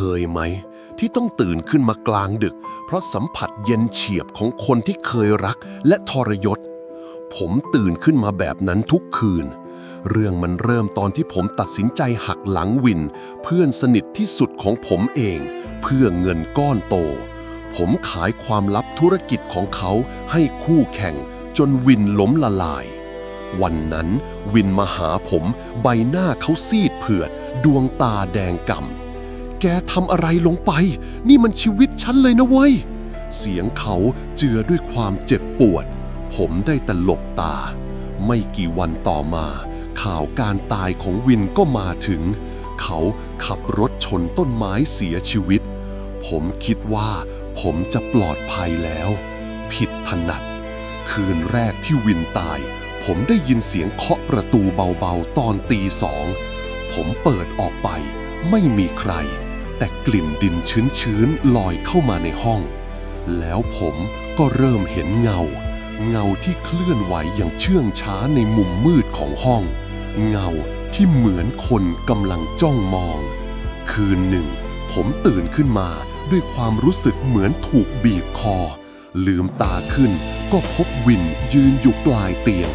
เคยไหม ที่ต้องตื่นขึ้นมากลางดึก เพราะสัมผัสเย็นเฉียบของคนที่เคยรักและทรยศ ผมตื่นขึ้นมาแบบนั้นทุกคืน เรื่องมันเริ่มตอนที่ผมตัดสินใจหักหลังวิน เพื่อนสนิทที่สุดของผมเอง เพื่อเงินก้อนโต ผมขายความลับธุรกิจของเขาให้คู่แข่งจนวินล้มละลายวันนั้นวินมาหาผมใบหน้าเขาซีดเผือด ดวงตาแดงก่ำ แกทำอะไรลงไป นี่มันชีวิตฉันเลยนะเว้ย เสียงเขาเจือด้วยความเจ็บปวด ผมได้แต่หลบตา ไม่กี่วันต่อมา ข่าวการตายของวินก็มาถึง เขาขับรถชนต้นไม้เสียชีวิต ผมคิดว่าผมจะปลอดภัยแล้ว ผิดพนัด คืนแรกที่วินตาย ผมได้ยินเสียงเคาะประตูเบาๆตอนตีสอง ผมเปิดออกไปไม่มีใคร แต่กลิ่นดินชื้นๆลอยเข้ามาในห้อง แล้วผมก็เริ่มเห็นเงา เงาที่เคลื่อนไหวอย่างเชื่องช้าในมุมมืดของห้อง เงาที่เหมือนคนกำลังจ้องมอง คืนหนึ่ง ผมตื่นขึ้นมาด้วยความรู้สึกเหมือนถูกบีบคอ ลืมตาขึ้นก็พบวินยืนอยู่ปลายเตียง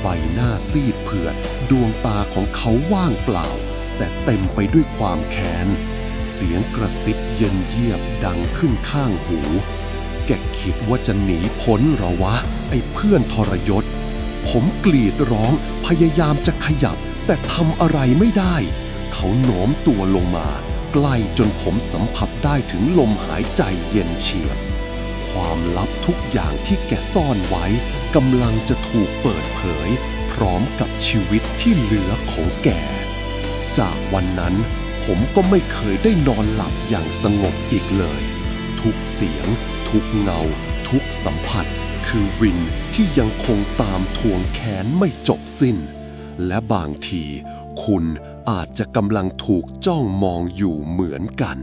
ใบหน้าซีดเผือด ดวงตาของเขาว่างเปล่า แต่เต็มไปด้วยความแค้น เสียงกระซิบเย็นเยียบดังขึ้นข้างหู แกคิดว่าจะหนีพ้นหรอวะ ไอ้เพื่อนทรยศ ผมกรีดร้องพยายามจะขยับ แต่ทำอะไรไม่ได้ เขาโน้มตัวลงมา ใกล้จนผมสัมผัสได้ถึงลมหายใจเย็นเฉียบ ความลับทุกอย่างที่แกซ่อนไว้กำลังจะถูกเปิดเผย พร้อมกับชีวิตที่เหลือของแก จากวันนั้น ผมก็ไม่เคยได้นอนหลับอย่างสงบอีกเลย ทุกเสียง ทุกเงา ทุกสัมผัส คือวินที่ยังคงตามทวงแค้นไม่จบสิ้น และบางที คุณอาจจะกำลังถูกจ้องมองอยู่เหมือนกัน